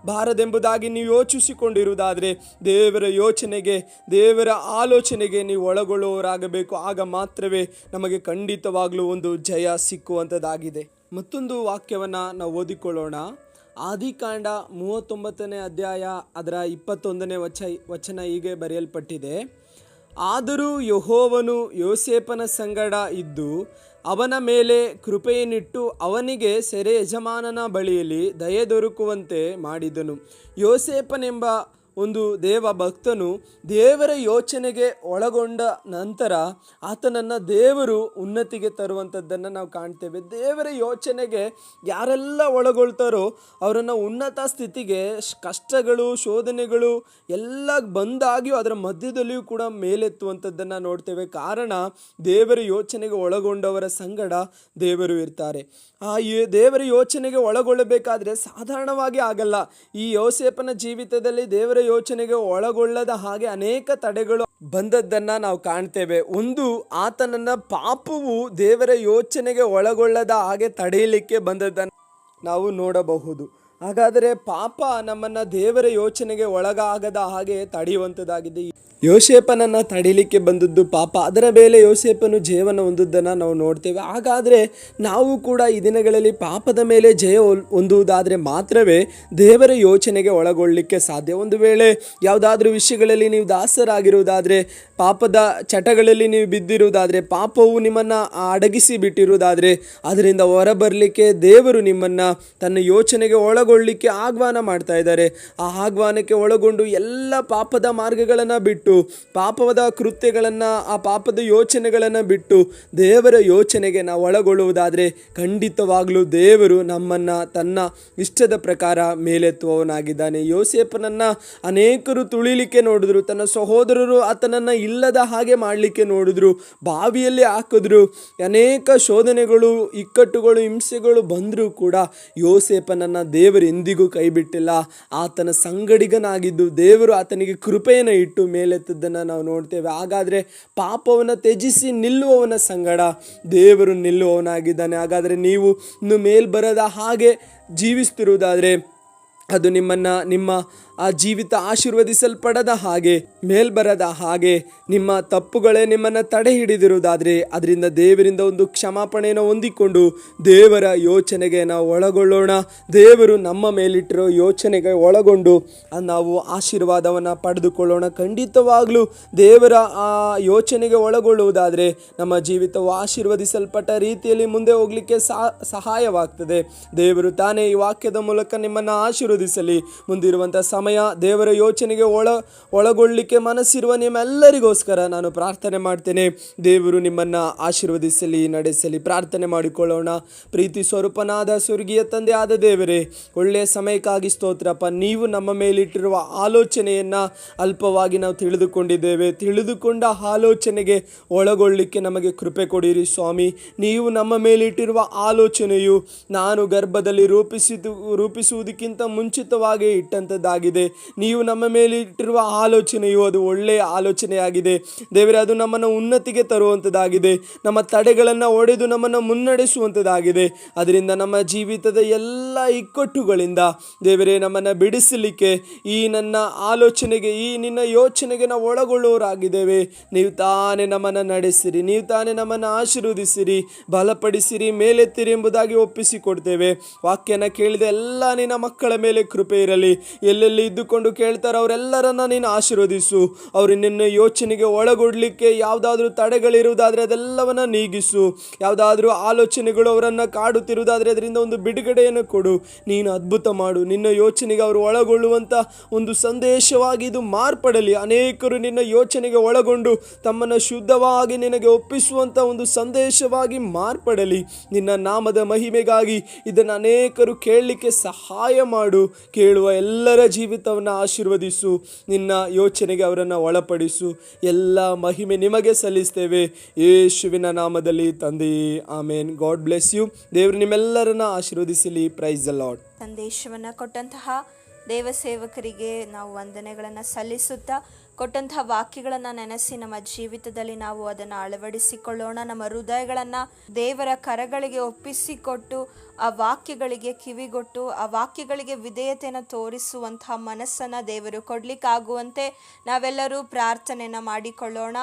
ಬಾರದೆಂಬುದಾಗಿ ನೀವು ಯೋಚಿಸಿಕೊಂಡಿರುವುದಾದರೆ ದೇವರ ಯೋಚನೆಗೆ, ದೇವರ ಆಲೋಚನೆಗೆ ನೀವು ಒಳಗೊಳ್ಳುವವರಾಗಬೇಕು. ಆಗ ಮಾತ್ರವೇ ನಮಗೆ ಖಂಡಿತವಾಗಲೂ ಒಂದು ಜಯ ಸಿಕ್ಕುವಂಥದ್ದಾಗಿದೆ ಮತ್ತೊಂದು ವಾಕ್ಯವನ್ನು ನಾವು ಓದಿಕೊಳ್ಳೋಣ. ಆದಿಕಾಂಡ ಮೂವತ್ತೊಂಬತ್ತನೇ ಅಧ್ಯಾಯ ಅದರ ಇಪ್ಪತ್ತೊಂದನೇ ವಚ, ವಚನ ಹೀಗೆ ಬರೆಯಲ್ಪಟ್ಟಿದೆ. ಆದರೂ ಯಹೋವನು ಯೋಸೇಪನ ಸಂಗಡ ಇದ್ದು ಅವನ ಮೇಲೆ ಕೃಪೆಯನ್ನಿಟ್ಟು ಅವನಿಗೆ ಸೆರೆ ಯಜಮಾನನ ಬಳಿಯಲ್ಲಿ ದಯೆ ದೊರಕುವಂತೆ ಮಾಡಿದನು. ಯೋಸೇಪನೆಂಬ ಒಂದು ದೇವ ಭಕ್ತನು ದೇವರ ಯೋಚನೆಗೆ ಒಳಗೊಂಡ ನಂತರ ಆತನನ್ನು ದೇವರು ಉನ್ನತಿಗೆ ತರುವಂಥದ್ದನ್ನು ನಾವು ಕಾಣ್ತೇವೆ. ದೇವರ ಯೋಚನೆಗೆ ಯಾರೆಲ್ಲ ಒಳಗೊಳ್ತಾರೋ ಅವರನ್ನು ಉನ್ನತ ಸ್ಥಿತಿಗೆ ಕಷ್ಟಗಳು, ಶೋಧನೆಗಳು ಎಲ್ಲ ಬಂದಾಗಿಯೂ ಅದರ ಮಧ್ಯದಲ್ಲಿಯೂ ಕೂಡ ಮೇಲೆತ್ತುವಂಥದ್ದನ್ನು ನೋಡ್ತೇವೆ. ಕಾರಣ ದೇವರ ಯೋಚನೆಗೆ ಒಳಗೊಂಡವರ ಸಂಗಡ ದೇವರು ಇರ್ತಾರೆ. ಆ ದೇವರ ಯೋಚನೆಗೆ ಒಳಗೊಳ್ಳಬೇಕಾದ್ರೆ ಸಾಧಾರಣವಾಗಿ ಆಗಲ್ಲ. ಈ ಯೋಸೇಪನ ಜೀವಿತದಲ್ಲಿ ದೇವರ ಯೋಚನೆಗೆ ಒಳಗೊಳ್ಳದ ಹಾಗೆ ಅನೇಕ ತಡೆಗಳು ಬಂದದ್ದನ್ನು ನಾವು ಕಾಣ್ತೇವೆ. ಒಂದು, ಆತನನ್ನ ಪಾಪವು ದೇವರ ಯೋಚನೆಗೆ ಒಳಗೊಳ್ಳದ ಹಾಗೆ ತಡೆಯಲಿಕ್ಕೆ ಬಂದದ್ದನ್ನು ನಾವು ನೋಡಬಹುದು. ಹಾಗಾದರೆ ಪಾಪ ನಮ್ಮನ್ನ ದೇವರ ಯೋಚನೆಗೆ ಒಳಗಾಗದ ಹಾಗೆ ತಡೆಯುವಂಥದ್ದಾಗಿದೆ ಯೋಸೇಪನನ್ನ ತಡಿಲಿಕ್ಕೆ ಬಂದದ್ದು ಪಾಪ. ಅದರ ಮೇಲೆ ಯೋಸೇಪನು ಜಯವನ್ನು ಹೊಂದದ್ದನ್ನು ನಾವು ನೋಡ್ತೇವೆ. ಹಾಗಾದರೆ ನಾವು ಕೂಡ ಈ ದಿನಗಳಲ್ಲಿ ಪಾಪದ ಮೇಲೆ ಜಯ ಹೊಂದುವುದಾದರೆ ಮಾತ್ರವೇ ದೇವರ ಯೋಚನೆಗೆ ಒಳಗೊಳ್ಳಲಿಕ್ಕೆ ಸಾಧ್ಯ. ಒಂದು ವೇಳೆ ಯಾವುದಾದ್ರೂ ವಿಷಯಗಳಲ್ಲಿ ನೀವು ದಾಸರಾಗಿರುವುದಾದರೆ, ಪಾಪದ ಚಟಗಳಲ್ಲಿ ನೀವು ಬಿದ್ದಿರುವುದಾದರೆ, ಪಾಪವು ನಿಮ್ಮನ್ನು ಅಡಗಿಸಿ ಬಿಟ್ಟಿರುವುದಾದರೆ, ಅದರಿಂದ ಹೊರಬರಲಿಕ್ಕೆ ದೇವರು ನಿಮ್ಮನ್ನು ತನ್ನ ಯೋಚನೆಗೆ ಒಳಗೊಳ್ಳಲಿಕ್ಕೆ ಆಹ್ವಾನ ಮಾಡ್ತಾ ಇದ್ದಾರೆ. ಆ ಆಹ್ವಾನಕ್ಕೆ ಒಳಗೊಂಡು ಎಲ್ಲ ಪಾಪದ ಮಾರ್ಗಗಳನ್ನು ಬಿಟ್ಟು ಪಾಪದ ಕೃತ್ಯಗಳನ್ನು, ಆ ಪಾಪದ ಯೋಚನೆಗಳನ್ನು ಬಿಟ್ಟು ದೇವರ ಯೋಚನೆಗೆ ನಾವು ಒಳಗೊಳ್ಳುವುದಾದರೆ ಖಂಡಿತವಾಗಲೂ ದೇವರು ನಮ್ಮನ್ನು ತನ್ನ ಇಷ್ಟದ ಪ್ರಕಾರ ಮೇಲೆತ್ತುವವನಾಗಿದ್ದಾನೆ. ಯೋಸೇಪನನ್ನು ಅನೇಕರು ತುಳಿಲಿಕ್ಕೆ ನೋಡಿದ್ರು, ತನ್ನ ಸಹೋದರರು ಆತನನ್ನು ಇಲ್ಲದ ಹಾಗೆ ಮಾಡಲಿಕ್ಕೆ ನೋಡಿದ್ರು, ಬಾವಿಯಲ್ಲಿ ಹಾಕಿದ್ರು. ಅನೇಕ ಶೋಧನೆಗಳು, ಇಕ್ಕಟ್ಟುಗಳು, ಹಿಂಸೆಗಳು ಬಂದರೂ ಕೂಡ ಯೋಸೇಪನನ್ನು ದೇವರು ಎಂದಿಗೂ ಕೈಬಿಟ್ಟಿಲ್ಲ. ಆತನ ಸಂಗಡಿಗನಾಗಿದ್ದು ದೇವರು ಆತನಿಗೆ ಕೃಪೆಯನ್ನು ಇಟ್ಟು ಮೇಲೆತ್ತದ್ದನ್ನು ನಾವು ನೋಡ್ತೇವೆ. ಹಾಗಾದರೆ ಪಾಪವನ್ನು ತ್ಯಜಿಸಿ ನಿಲ್ಲುವವನ ಸಂಗಡ ದೇವರು ನಿಲ್ಲುವವನಾಗಿದ್ದಾನೆ. ಹಾಗಾದರೆ ನೀವು ಇನ್ನು ಮೇಲ್ಬರದ ಹಾಗೆ ಜೀವಿಸ್ತಿರುವುದಾದರೆ ಅದು ನಿಮ್ಮನ್ನು, ನಿಮ್ಮ ಆ ಜೀವಿತ ಆಶೀರ್ವದಿಸಲ್ಪಡದ ಹಾಗೆ, ಮೇಲ್ಬರದ ಹಾಗೆ ನಿಮ್ಮ ತಪ್ಪುಗಳೇ ನಿಮ್ಮನ್ನು ತಡೆ ಹಿಡಿದಿರುವುದಾದರೆ ಅದರಿಂದ ದೇವರಿಂದ ಒಂದು ಕ್ಷಮಾಪಣೆಯನ್ನು ಹೊಂದಿಕೊಂಡು ದೇವರ ಯೋಚನೆಗೆ ನಾವು ಒಳಗೊಳ್ಳೋಣ. ದೇವರು ನಮ್ಮ ಮೇಲಿಟ್ಟಿರೋ ಯೋಚನೆಗೆ ಒಳಗೊಂಡು ನಾವು ಆಶೀರ್ವಾದವನ್ನು ಪಡೆದುಕೊಳ್ಳೋಣ. ಖಂಡಿತವಾಗಲೂ ದೇವರ ಆ ಯೋಚನೆಗೆ ಒಳಗೊಳ್ಳುವುದಾದರೆ ನಮ್ಮ ಜೀವಿತವು ಆಶೀರ್ವದಿಸಲ್ಪಟ್ಟ ರೀತಿಯಲ್ಲಿ ಮುಂದೆ ಹೋಗಲಿಕ್ಕೆ ಸಹಾಯವಾಗ್ತದೆ. ದೇವರು ತಾನೇ ಈ ವಾಕ್ಯದ ಮೂಲಕ ನಿಮ್ಮನ್ನು ಆಶೀರ್ವದಿಸಲಿ. ಮುಂದಿರುವಂಥ ಸಮಯ ದೇವರ ಯೋಚನೆಗೆ ಒಳ ಒಳಗೊಳ್ಳಲಿಕ್ಕೆ ಮನಸ್ಸಿರುವ ನಿಮ್ಮೆಲ್ಲರಿಗೋಸ್ಕರ ನಾನು ಪ್ರಾರ್ಥನೆ ಮಾಡ್ತೇನೆ. ದೇವರು ನಿಮ್ಮನ್ನು ಆಶೀರ್ವದಿಸಲಿ, ನಡೆಸಲಿ. ಪ್ರಾರ್ಥನೆ ಮಾಡಿಕೊಳ್ಳೋಣ. ಪ್ರೀತಿ ಸ್ವರೂಪನಾದ ಸ್ವರ್ಗೀಯ ತಂದೆ ಆದ ದೇವರೇ, ಒಳ್ಳೆಯ ಸಮಯಕ್ಕಾಗಿ ಸ್ತೋತ್ರಪ್ಪ. ನೀವು ನಮ್ಮ ಮೇಲಿಟ್ಟಿರುವ ಆಲೋಚನೆಯನ್ನು ಅಲ್ಪವಾಗಿ ನಾವು ತಿಳಿದುಕೊಂಡಿದ್ದೇವೆ. ತಿಳಿದುಕೊಂಡ ಆಲೋಚನೆಗೆ ಒಳಗೊಳ್ಳಲಿಕ್ಕೆ ನಮಗೆ ಕೃಪೆ ಕೊಡಿರಿ ಸ್ವಾಮಿ. ನೀವು ನಮ್ಮ ಮೇಲಿಟ್ಟಿರುವ ಆಲೋಚನೆಯು ನಾನು ಗರ್ಭದಲ್ಲಿ ರೂಪಿಸಿದು, ರೂಪಿಸುವುದಕ್ಕಿಂತ ಮುಂಚಿತವಾಗಿ ಇಟ್ಟಂಥದ್ದಾಗಿದೆ ನೀವು ನಮ್ಮ ಮೇಲೆ ಇಟ್ಟಿರುವ ಆಲೋಚನೆಯು ಅದು ಒಳ್ಳೆಯ ಆಲೋಚನೆಯಾಗಿದೆ. ದೇವರೇ, ಅದು ನಮ್ಮನ್ನು ಉನ್ನತಿಗೆ ತರುವಂಥದ್ದಾಗಿದೆ ನಮ್ಮ ತಡೆಗಳನ್ನು ಒಡೆದು ನಮ್ಮನ್ನು ಮುನ್ನಡೆಸುವಂಥದ್ದಾಗಿದೆ ಅದರಿಂದ ನಮ್ಮ ಜೀವಿತದ ಎಲ್ಲ ಇಕ್ಕಟ್ಟುಗಳಿಂದ ದೇವರೇ, ನಮ್ಮನ್ನು ಬಿಡಿಸಲಿಕ್ಕೆ ಈ ನನ್ನ ಆಲೋಚನೆಗೆ, ಈ ನಿನ್ನ ಯೋಚನೆಗೆ ನಾವು ಒಳಗೊಳ್ಳುವವರಾಗಿದ್ದೇವೆ. ನೀವು ತಾನೇ ನಮ್ಮನ್ನು ನಡೆಸಿರಿ, ನೀವು ತಾನೇ ನಮ್ಮನ್ನು ಆಶೀರ್ವದಿಸಿರಿ, ಬಲಪಡಿಸಿರಿ, ಮೇಲೆತ್ತಿರಿ ಎಂಬುದಾಗಿ ಒಪ್ಪಿಸಿಕೊಡ್ತೇವೆ. ವಾಕ್ಯನ ಕೇಳಿದ ಎಲ್ಲ ನಿನ್ನ ಮಕ್ಕಳ ಮೇಲೆ ಕೃಪೆ ಇರಲಿ. ಎಲ್ಲೆಲ್ಲಿ ಇದ್ದುಕೊಂಡು ಕೇಳ್ತಾರೆ, ಅವರೆಲ್ಲರನ್ನ ನೀನು ಆಶೀರ್ವದಿಸು. ಅವರು ನಿನ್ನ ಯೋಚನೆಗೆ ಒಳಗೊಡ್ಲಿಕ್ಕೆ ಯಾವುದಾದ್ರೂ ತಡೆಗಳಿರುವುದಾದರೆ ಅದೆಲ್ಲವನ್ನ ನೀಗಿಸು. ಯಾವುದಾದ್ರೂ ಆಲೋಚನೆಗಳು ಅವರನ್ನು ಕಾಡುತ್ತಿರುವುದಾದರೆ ಅದರಿಂದ ಒಂದು ಬಿಡುಗಡೆಯನ್ನು ಕೊಡು. ನೀನು ಅದ್ಭುತ ಮಾಡು. ನಿನ್ನ ಯೋಚನೆಗೆ ಅವರು ಒಳಗೊಳ್ಳುವಂಥ ಒಂದು ಸಂದೇಶವಾಗಿ ಇದು ಮಾರ್ಪಡಲಿ. ಅನೇಕರು ನಿನ್ನ ಯೋಚನೆಗೆ ಒಳಗೊಂಡು ತಮ್ಮನ್ನು ಶುದ್ಧವಾಗಿ ನಿನಗೆ ಒಪ್ಪಿಸುವಂಥ ಒಂದು ಸಂದೇಶವಾಗಿ ಮಾರ್ಪಡಲಿ. ನಿನ್ನ ನಾಮದ ಮಹಿಮೆಗಾಗಿ ಇದನ್ನು ಅನೇಕರು ಕೇಳಲಿಕ್ಕೆ ಸಹಾಯ ಮಾಡು. ಕೇಳುವ ಎಲ್ಲರ ಜೀವಿತವನ್ನು ಆಶೀರ್ವದಿಸು, ನಿನ್ನ ಯೋಚನೆಗೆ ಅವರನ್ನು ಒಳಪಡಿಸು. ಎಲ್ಲ ಮಹಿಮೆ ನಿಮಗೆ ಸಲ್ಲಿಸ್ತೇವೆ. ಯೇಸುವಿನ ನಾಮದಲ್ಲಿ ತಂದೆಯೇ ಆಮೇನ್. God bless you. ದೇವರು ನಿಮ್ಮೆಲ್ಲರನ್ನ ಆಶೀರ್ವದಿಸಲಿ. ಪ್ರೈಸ್ ಅಲಾಡ್ ಲಾಡ್
ಸಂದೇಶವನ್ನು ಕೊಟ್ಟಂತಹ ದೇವ ಸೇವಕರಿಗೆ ನಾವು ವಂದನೆಗಳನ್ನು ಸಲ್ಲಿಸುತ್ತಾ ಕೊಟ್ಟಂತಹ ವಾಕ್ಯಗಳನ್ನು ನೆನೆಸಿ ನಮ್ಮ ಜೀವಿತದಲ್ಲಿ ನಾವು ಅದನ್ನು ಅಳವಡಿಸಿಕೊಳ್ಳೋಣ. ನಮ್ಮ ಹೃದಯಗಳನ್ನು ದೇವರ ಕರಗಳಿಗೆ ಒಪ್ಪಿಸಿಕೊಟ್ಟು, ಆ ವಾಕ್ಯಗಳಿಗೆ ಕಿವಿಗೊಟ್ಟು, ಆ ವಾಕ್ಯಗಳಿಗೆ ವಿಧೇಯತೆಯನ್ನು ತೋರಿಸುವಂತಹ ಮನಸ್ಸನ್ನು ದೇವರು ಕೊಡಲಿಕ್ಕಾಗುವಂತೆ ನಾವೆಲ್ಲರೂ ಪ್ರಾರ್ಥನೆಯನ್ನು ಮಾಡಿಕೊಳ್ಳೋಣ.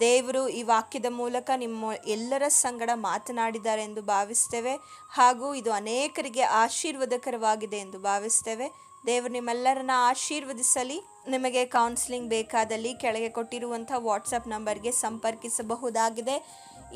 ದೇವರು ಈ ವಾಕ್ಯದ ಮೂಲಕ ನಿಮ್ಮ ಎಲ್ಲರ ಸಂಗಡ ಮಾತನಾಡಿದ್ದಾರೆ ಎಂದು ಭಾವಿಸ್ತೇವೆ. ಹಾಗೂ ಇದು ಅನೇಕರಿಗೆ ಆಶೀರ್ವಾದಕರವಾಗಿದೆ ಎಂದು ಭಾವಿಸ್ತೇವೆ. ದೇವರು ನಿಮ್ಮೆಲ್ಲರನ್ನ ಆಶೀರ್ವದಿಸಲಿ. ನಿಮಗೆ ಕೌನ್ಸಿಲಿಂಗ್ ಬೇಕಾದಲ್ಲಿ ಕೆಳಗೆ ಕೊಟ್ಟಿರುವಂಥ ವಾಟ್ಸಪ್ ನಂಬರ್ಗೆ ಸಂಪರ್ಕಿಸಬಹುದಾಗಿದೆ.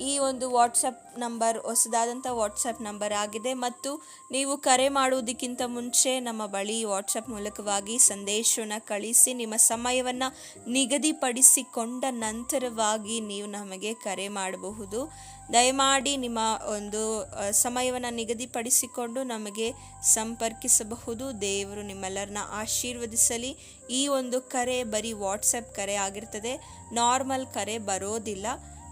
ಈ ಒಂದು ವಾಟ್ಸಪ್ ನಂಬರ್ ಹೊಸದಾದಂಥ ವಾಟ್ಸಪ್ ನಂಬರ್ ಆಗಿದೆ ಮತ್ತು ನೀವು ಕರೆ ಮಾಡುವುದಕ್ಕಿಂತ ಮುಂಚೆ ನಮ್ಮ ಬಳಿ ವಾಟ್ಸಪ್ ಮೂಲಕವಾಗಿ ಸಂದೇಶವನ್ನು ಕಳಿಸಿ, ನಿಮ್ಮ ಸಮಯವನ್ನು ನಿಗದಿಪಡಿಸಿಕೊಂಡ ನಂತರವಾಗಿ ನೀವು ನಮಗೆ ಕರೆ ಮಾಡಬಹುದು. ದಯಮಾಡಿ ನಿಮ್ಮ ಒಂದು ಸಮಯವನ್ನು ನಿಗದಿಪಡಿಸಿಕೊಂಡು ನಮಗೆ ಸಂಪರ್ಕಿಸಬಹುದು. ದೇವರು ನಿಮ್ಮೆಲ್ಲರನ್ನ ಆಶೀರ್ವದಿಸಲಿ. ಈ ಒಂದು ಕರೆ ಬರೀ ವಾಟ್ಸಪ್ ಕರೆ ಆಗಿರ್ತದೆ. ನಾರ್ಮಲ್ ಕರೆ ಬರೋದಿಲ್ಲ.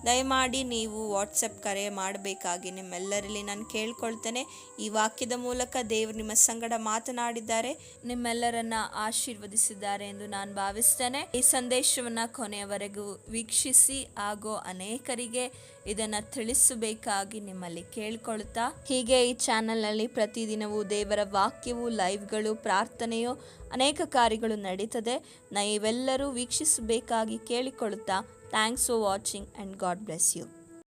ದಯಮಾಡಿ ನೀವು ವಾಟ್ಸಪ್ ಕರೆ ಮಾಡಬೇಕಾಗಿ ನಿಮ್ಮೆಲ್ಲರಲ್ಲಿ ನಾನು ಕೇಳ್ಕೊಳ್ತೇನೆ. ಈ ವಾಕ್ಯದ ಮೂಲಕ ದೇವರು ನಿಮ್ಮ ಸಂಗಡ ಮಾತನಾಡಿದ್ದಾರೆ. ನಿಮ್ಮೆಲ್ಲರನ್ನ ಆಶೀರ್ವದಿಸಿದ್ದಾರೆ ಎಂದು ನಾನು ಭಾವಿಸ್ತೇನೆ. ಈ ಸಂದೇಶವನ್ನು ಕೊನೆಯವರೆಗೂ ವೀಕ್ಷಿಸಿ ಹಾಗೂ ಅನೇಕರಿಗೆ ಇದನ್ನು ತಿಳಿಸಬೇಕಾಗಿ ನಿಮ್ಮಲ್ಲಿ ಕೇಳ್ಕೊಳ್ತಾ. ಹೀಗೆ ಈ ಚಾನೆಲ್ನಲ್ಲಿ ಪ್ರತಿದಿನವೂ ದೇವರ ವಾಕ್ಯವು, ಲೈವ್ಗಳು, ಪ್ರಾರ್ಥನೆಯು ಅನೇಕ ಕಾರ್ಯಗಳು ನಡೀತದೆ. ನೀವೆಲ್ಲರೂ ವೀಕ್ಷಿಸಬೇಕಾಗಿ ಕೇಳಿಕೊಳ್ಳುತ್ತಾ thanks for watching and god bless you